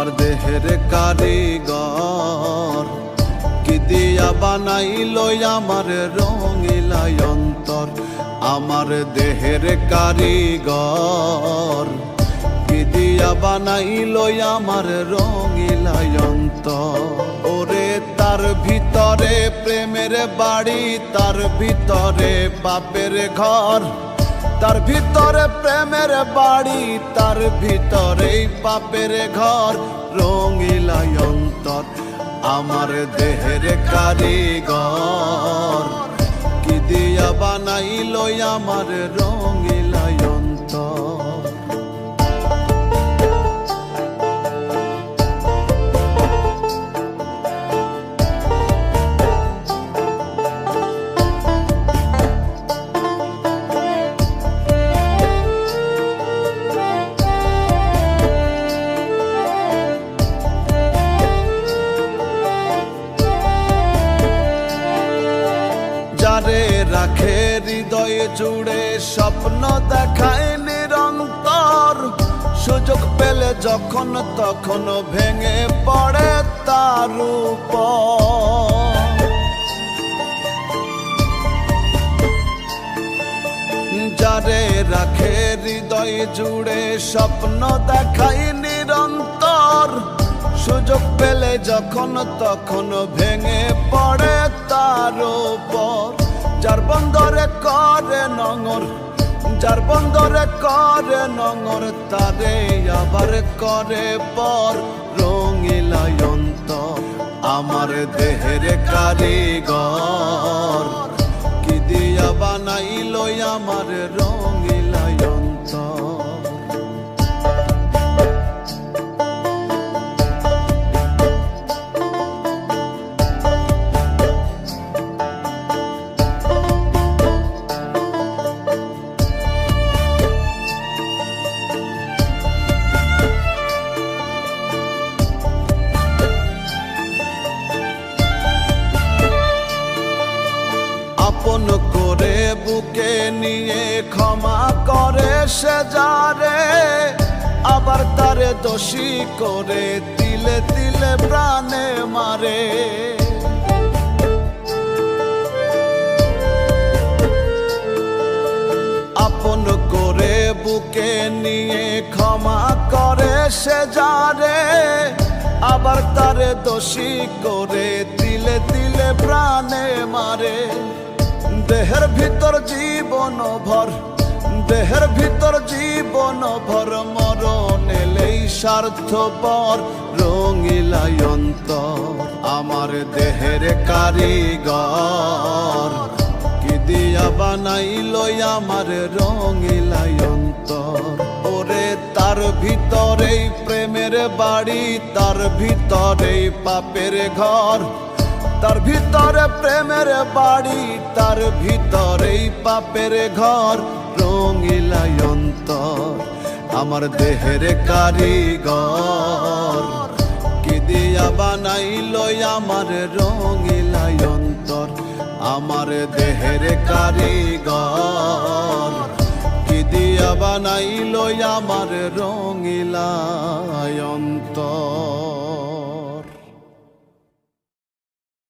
আমার দেহের কারিগর। কি দিয়া বানাইল আমার রঙিলাই অন্তর? আমার দেহের কারিগর। কি দিয়া বানাইল আমার রঙিলাই অন্তর? ওরে তার ভিতরে প্রেমের বাড়ি, তার ভিতরে বাপের ঘর। তার ভিতরে প্রেমের বাড়ি, তার ভিতরে পাপের ঘর। রঙিলাই অন্তর আমার দেহের কারিগর। কি দিয়া বানাইল আমার রঙিলাই জুড়ে স্বপ্ন দেখায় নিরন্তর। সুযোগ পেলে যখন তখন ভেঙে পড়ে তার যারে রাখে হৃদয় জুড়ে স্বপ্ন দেখাই নিরন্তর। সুযোগ পেলে যখন তখন ভেঙে পড়ে নঙর যার বন্দরে করে নঙর তারে আবার করে পর। রঙিলায়ন্ত আমার দেহের কারিগর। করে বুকে নিয়ে ক্ষমা করে সে যারে। আবার তারে দোষী করে তিলে তিলে প্রাণে মারে। আপন করে বুকে নিয়ে ক্ষমা করে সে যারে। আবার তারে দোষী করে তিলে তিলে প্রাণে মারে। দেহের ভিতর জীবন ভর, দেহের ভিতর জীবন ভর, মরণ এলেই স্বার্থপর, রঙিলাই অন্তর, আমার দেহের কারিগর। কি দিয়া বানাইল আমার রঙিলাই অন্তর? ওরে তার ভিতরেই প্রেমের বাড়ি, তার ভিতরেই পাপের ঘর। তার ভিতরে প্রেমের বাড়ি, তার ভিতরেই পাপের ঘর রঙিলাই অন্তর, আমার দেহের কারিগর। কি দিয়া বানাইল আমার রঙিলাই অন্তর, আমার দেহের কারিগর। কি দিয়া বানাইল আমার রঙিলাই অন্তর।